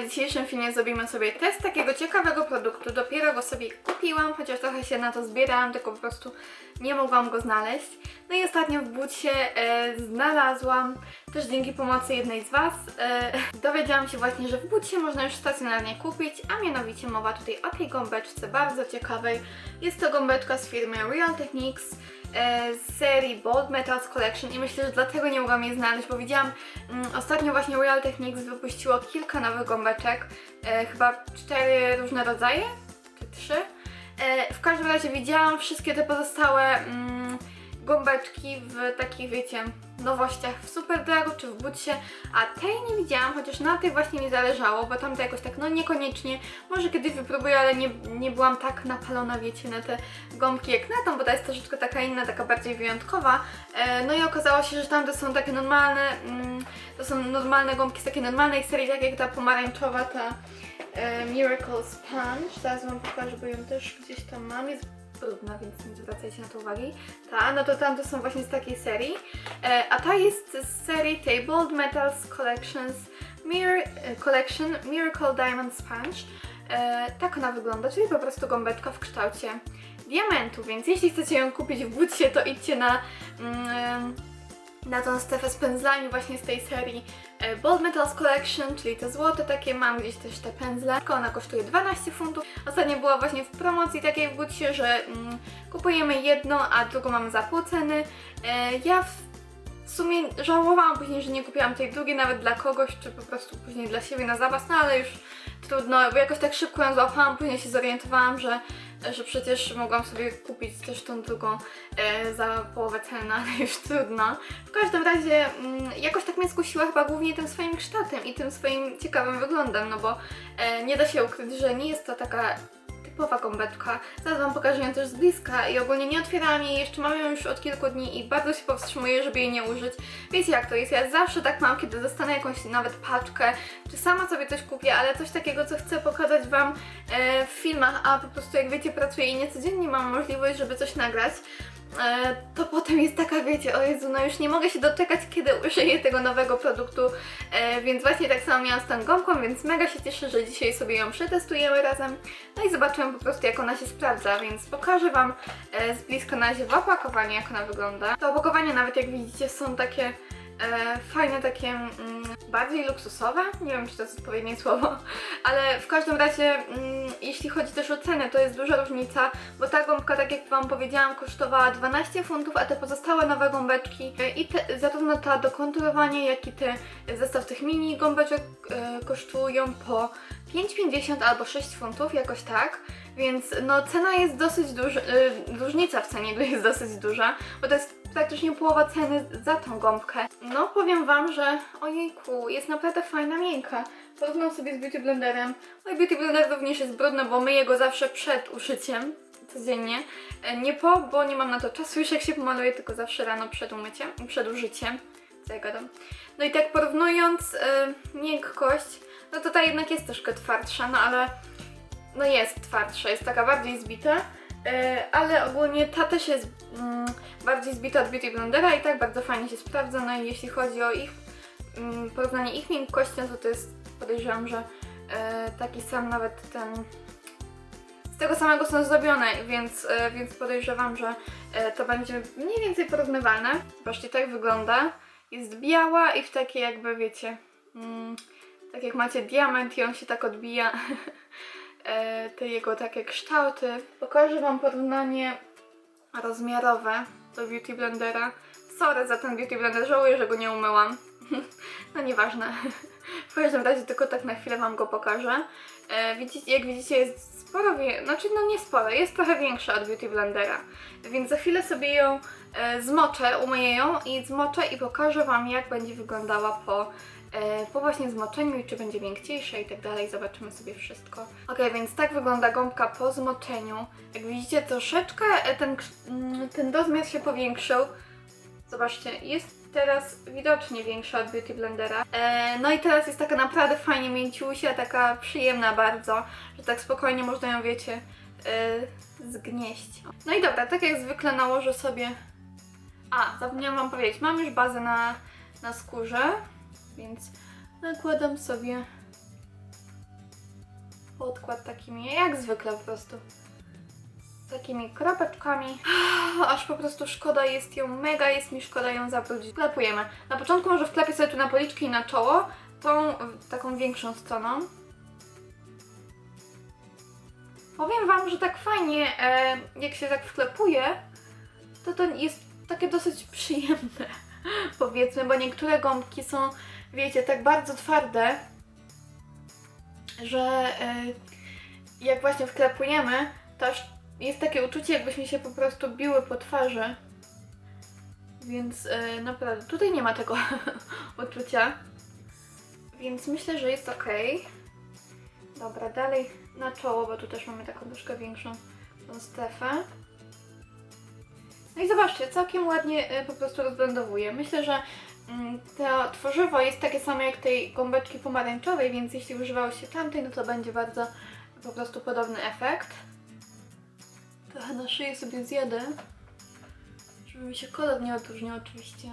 W dzisiejszym filmie zrobimy sobie test takiego ciekawego produktu. Dopiero go sobie kupiłam, chociaż trochę się na to zbierałam, tylko po prostu nie mogłam go znaleźć. No i ostatnio w bucie e, znalazłam, też dzięki pomocy jednej z Was, e, dowiedziałam się właśnie, że w bucie można już stacjonarnie kupić, a mianowicie mowa tutaj o tej gąbeczce bardzo ciekawej. Jest to gąbeczka z firmy Real Techniques z serii Bold Metals Collection i myślę, że dlatego nie mogłam jej znaleźć, bo widziałam mm, ostatnio właśnie Real Techniques wypuściło kilka nowych gąbeczek, e, chyba cztery różne rodzaje, czy trzy. E, w każdym razie widziałam wszystkie te pozostałe mm, gąbeczki w takich, wiecie, nowościach w Superdragu czy w Butsie, a tej nie widziałam, chociaż na tej właśnie mi zależało, bo tamte jakoś tak, no niekoniecznie, może kiedyś wypróbuję, ale nie, nie byłam tak napalona, wiecie, na te gąbki jak na tą, bo ta jest troszeczkę taka inna, taka bardziej wyjątkowa. E, no i okazało się, że tamte są takie normalne, mm, to są normalne gąbki z takiej normalnej serii, tak jak ta pomarańczowa, ta e, Miracle Sponge. Zaraz Wam pokażę, bo ją też gdzieś tam mam. Jest brudna, więc nie zwracajcie na to uwagi. Ta, no to tamte są właśnie z takiej serii. E, a ta jest z serii tej Bold Metals Collections Mir e, Collection Miracle Diamond Sponge. E, tak ona wygląda, czyli po prostu gąbeczka w kształcie diamentu, więc jeśli chcecie ją kupić w bucie, to idźcie na, mm, na tą strefę z pędzlami właśnie z tej serii Bold Metals Collection, czyli te złote takie, mam gdzieś też te pędzle. Ona kosztuje 12 funtów. Ostatnio była właśnie w promocji takiej w bucie, że mm, kupujemy jedną, a drugą mamy za pół ceny. E, ja w w sumie żałowałam później, że nie kupiłam tej drugiej nawet dla kogoś, czy po prostu później dla siebie na zapas, no ale już trudno, bo jakoś tak szybko ją złapałam, później się zorientowałam, że, że przecież mogłam sobie kupić też tą drugą e, za połowę ceny, ale już trudno. W każdym razie mm, jakoś tak mnie skusiła chyba głównie tym swoim kształtem i tym swoim ciekawym wyglądem, no bo e, nie da się ukryć, że nie jest to taka typowa gąbeczka. Zaraz Wam pokażę ją też z bliska i ogólnie nie otwierałam jej, jeszcze mam ją już od kilku dni i bardzo się powstrzymuję, żeby jej nie użyć. Wiecie jak to jest, ja zawsze tak mam, kiedy dostanę jakąś nawet paczkę, czy sama sobie coś kupię, ale coś takiego, co chcę pokazać Wam e, w filmach, a po prostu jak wiecie pracuję i niecodziennie mam możliwość, żeby coś nagrać, to potem jest taka, wiecie, o Jezu, no już nie mogę się doczekać, kiedy użyję tego nowego produktu, e, więc właśnie tak samo miałam z tą gąbką, więc mega się cieszę, że dzisiaj sobie ją przetestujemy razem, no i zobaczymy po prostu jak ona się sprawdza, więc pokażę Wam e, z bliska na razie w opakowaniu jak ona wygląda. To opakowania nawet jak widzicie są takie e, fajne, takie mm, bardziej luksusowe, nie wiem czy to jest odpowiednie słowo, ale w każdym razie mm, jeśli chodzi też o cenę, to jest duża różnica, bo ta gąbka, tak jak Wam powiedziałam, kosztowała 12 funtów, a te pozostałe nowe gąbeczki e, i te, zarówno ta do konturowania, jak i te zestaw tych mini gąbeczek e, kosztują po 5,50 albo 6 funtów, jakoś tak. Więc no cena jest dosyć duża, y, różnica w cenie jest dosyć duża, bo to jest praktycznie połowa ceny za tą gąbkę. No powiem Wam, że ojejku, jest naprawdę fajna, miękka. Porównam sobie z Beauty Blenderem. Oj, Beauty Blender również jest brudny, bo myję go zawsze przed uszyciem, codziennie. E, Nie po, bo nie mam na to czasu już jak się pomaluję, tylko zawsze rano przed umyciem, przed użyciem. Co ja gadam? No i tak porównując y, miękkość, no to ta jednak jest troszkę twardsza, no ale no jest twardsza, jest taka bardziej zbita, e, ale ogólnie ta też jest mm, bardziej zbita od Beauty Blendera i tak bardzo fajnie się sprawdza, no i jeśli chodzi o ich mm, porównanie ich miękkością, to to jest podejrzewam, że e, taki sam nawet ten z tego samego są zrobione, więc, e, więc podejrzewam, że e, to będzie mniej więcej porównywalne. Zobaczcie, tak wygląda. Jest biała i w takie jakby, wiecie, mm, tak jak macie diament i on się tak odbija, e, te jego takie kształty. Pokażę Wam porównanie rozmiarowe do Beauty Blendera. Sorry za ten Beauty Blender, żałuję, że go nie umyłam. no nieważne. W każdym razie tylko tak na chwilę Wam go pokażę. E, widzicie, jak widzicie jest sporo, znaczy no nie sporo, jest trochę większa od Beauty Blendera. Więc za chwilę sobie ją e, zmoczę, umyję ją i zmoczę i pokażę Wam jak będzie wyglądała po, po właśnie zmoczeniu i czy będzie miękciejsza i tak dalej. Zobaczymy sobie wszystko. Ok, więc tak wygląda gąbka po zmoczeniu. Jak widzicie troszeczkę e, ten, mm, ten rozmiar się powiększył. Zobaczcie, jest teraz widocznie większa od Beauty Blendera. E, no i teraz jest taka naprawdę fajnie mięciusia, taka przyjemna bardzo, że tak spokojnie można ją, wiecie, e, zgnieść. No i dobra, tak jak zwykle nałożę sobie... A, zapomniałam Wam powiedzieć, mam już bazę na, na skórze, więc nakładam sobie podkład takimi, jak zwykle po prostu. Takimi kropeczkami. Aż po prostu szkoda jest ją, mega jest mi szkoda ją zabrudzić. Wklepujemy. Na początku może wklepię sobie tu na policzki i na czoło, tą taką większą stroną. Powiem Wam, że tak fajnie, e, jak się tak wklepuje, to to jest takie dosyć przyjemne, powiedzmy, bo niektóre gąbki są, wiecie, tak bardzo twarde, że e, jak właśnie wklepujemy, to jest takie uczucie, jakbyśmy się po prostu biły po twarzy. Więc e, naprawdę, tutaj nie ma tego uczucia. Więc myślę, że jest ok. Dobra, dalej na czoło, bo tu też mamy taką troszkę większą tą strefę. No i zobaczcie, całkiem ładnie e, po prostu rozblendowuje. Myślę, że to tworzywo jest takie samo jak tej gąbeczki pomarańczowej, więc jeśli używało się tamtej, no to będzie bardzo po prostu podobny efekt. Trochę na szyję sobie zjadę, żeby mi się kolor nie odróżniał oczywiście.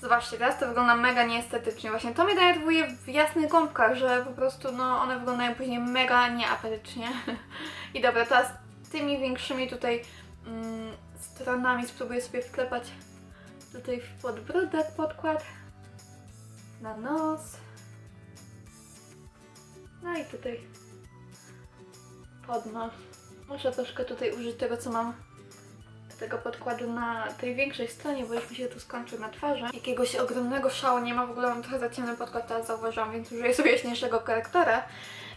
Zobaczcie, teraz to wygląda mega nieestetycznie. Właśnie to mnie denerwuje w jasnych gąbkach, że po prostu no, one wyglądają później mega nieapetycznie. I dobra, teraz tymi większymi tutaj mm, stronami spróbuję sobie wklepać tutaj w podbródek podkład, na nos. No i tutaj pod nos. Muszę troszkę tutaj użyć tego, co mam tego podkładu na tej większej stronie, bo już mi się tu skończył na twarzy. Jakiegoś ogromnego szału nie ma, w ogóle mam trochę za ciemny podkład, teraz zauważyłam, więc użyję sobie jaśniejszego korektora.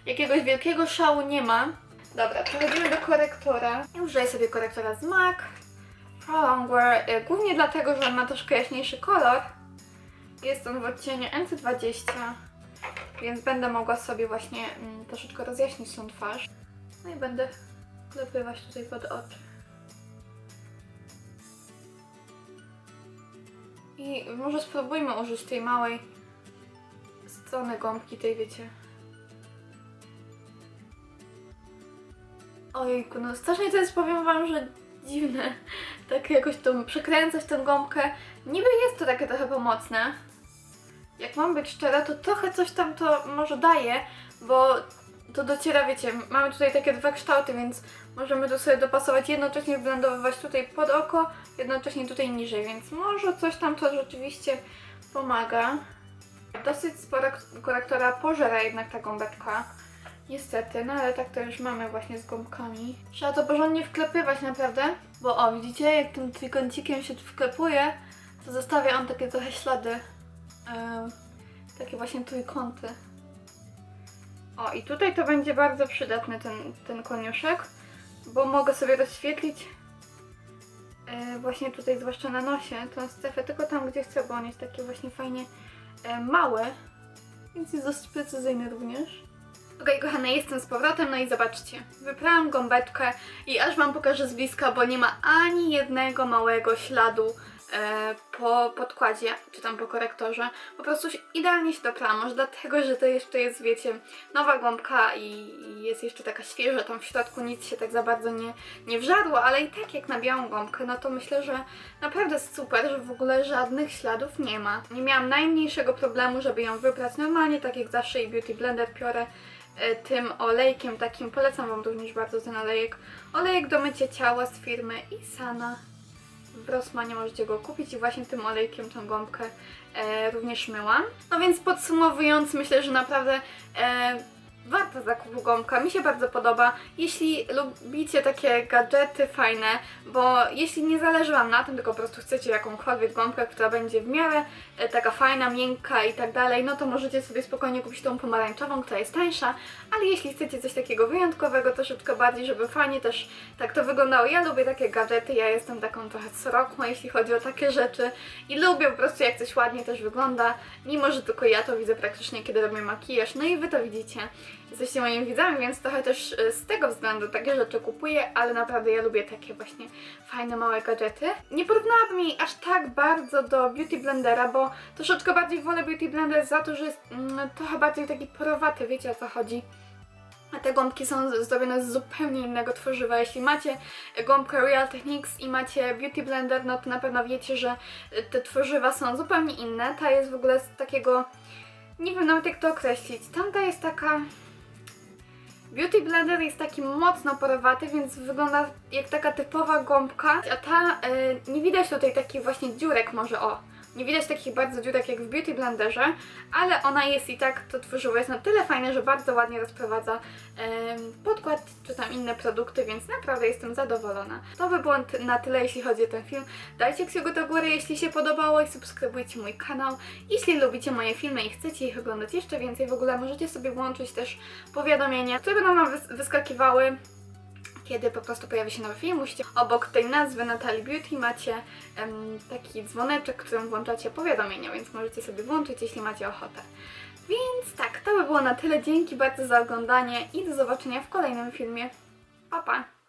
Jakiegoś wielkiego szału nie ma. Dobra, przechodzimy do korektora. I użyję sobie korektora z MAC Longwear, y, głównie dlatego, że on ma troszkę jaśniejszy kolor. Jest on w odcieniu NC20, więc będę mogła sobie właśnie mm, troszeczkę rozjaśnić tą twarz. No i będę wklepywać tutaj pod oczy. I może spróbujmy użyć tej małej strony gąbki, tej wiecie. Ojejku, no strasznie to jest, powiem wam, że dziwne. Tak jakoś tą przekręcać tę gąbkę. Niby jest to takie trochę pomocne. Jak mam być szczera, to trochę coś tam to może daje, bo to dociera, wiecie, mamy tutaj takie dwa kształty, więc możemy tu sobie dopasować, jednocześnie wblendowywać tutaj pod oko, jednocześnie tutaj niżej, więc może coś tam to rzeczywiście pomaga. Dosyć sporo korektora pożera jednak ta gąbeczka. Niestety, no ale tak to już mamy właśnie z gąbkami. Trzeba to porządnie wklepywać naprawdę, bo o, widzicie, jak tym trójkącikiem się wklepuje, to zostawia on takie trochę ślady. Takie właśnie trójkąty. O, i tutaj to będzie bardzo przydatny ten, ten koniuszek, bo mogę sobie rozświetlić e, właśnie tutaj, zwłaszcza na nosie, tę strefę, tylko tam, gdzie chcę, bo on jest taki właśnie fajnie e, mały, więc jest dosyć precyzyjny również. Okej, kochane, jestem z powrotem, no i zobaczcie. Wyprałam gąbeczkę i aż Wam pokażę z bliska, bo nie ma ani jednego małego śladu e, po podkładzie, czy tam po korektorze. Po prostu idealnie się doprałam, może dlatego, że to jeszcze jest, wiecie, nowa gąbka i, jest jeszcze taka świeża, tam w środku nic się tak za bardzo nie, nie wżarło, ale i tak jak na białą gąbkę, no to myślę, że naprawdę super, że w ogóle żadnych śladów nie ma. Nie miałam najmniejszego problemu, żeby ją wyprać normalnie, tak jak zawsze i Beauty Blender piorę tym olejkiem takim, polecam Wam również bardzo ten olejek. Olejek do mycia ciała z firmy Isana. W Rossmanie możecie go kupić i właśnie tym olejkiem tą gąbkę e, również myłam. No więc podsumowując, myślę, że naprawdę e, warta zakupu gąbka. Mi się bardzo podoba. Jeśli lubicie takie gadżety fajne, bo jeśli nie zależy Wam na tym, tylko po prostu chcecie jakąkolwiek gąbkę, która będzie w miarę e, taka fajna, miękka i tak dalej, no to możecie sobie spokojnie kupić tą pomarańczową, która jest tańsza, ale jeśli chcecie coś takiego wyjątkowego, troszeczkę bardziej, żeby fajnie też tak to wyglądało. Ja lubię takie gadżety, ja jestem taką trochę srokłą, jeśli chodzi o takie rzeczy i lubię po prostu jak coś ładnie też wygląda, mimo że tylko ja to widzę praktycznie, kiedy robię makijaż, no i Wy to widzicie. Jesteście moimi widzami, więc trochę też e, z tego względu takie rzeczy kupuję, ale naprawdę ja lubię takie właśnie fajne, małe gadżety. Nie porównałabym jej aż tak bardzo do Beauty Blendera, bo troszeczkę bardziej wolę Beauty Blender za to, że jest mm, trochę bardziej taki porowaty, wiecie o co chodzi. A te gąbki są zrobione z zupełnie innego tworzywa. Jeśli macie gąbkę Real Techniques i macie Beauty Blender, no to na pewno wiecie, że te tworzywa są zupełnie inne. Ta jest w ogóle z takiego, nie wiem nawet jak to określić. Tamta jest taka, Beauty Blender jest taki mocno porowaty, więc wygląda jak taka typowa gąbka, a ta, y, nie widać tutaj takich właśnie dziurek może, o, nie widać takich bardzo dziurek jak w Beauty Blenderze, ale ona jest i tak, to tworzywo jest na tyle fajne, że bardzo ładnie rozprowadza podkład czy tam inne produkty, więc naprawdę jestem zadowolona. To by było na tyle, jeśli chodzi o ten film. Dajcie kciuk do góry, jeśli się podobało i subskrybujcie mój kanał. Jeśli lubicie moje filmy i chcecie ich oglądać jeszcze więcej, w ogóle możecie sobie włączyć też powiadomienia, które będą Wam wys- wyskakiwały kiedy po prostu pojawi się nowy film, musicie obok tej nazwy Natalie Beauty macie taki dzwoneczek, którym włączacie powiadomienia, więc możecie sobie włączyć, jeśli macie ochotę. Więc tak, to by było na tyle. Dzięki bardzo za oglądanie i do zobaczenia w kolejnym filmie. Pa, pa!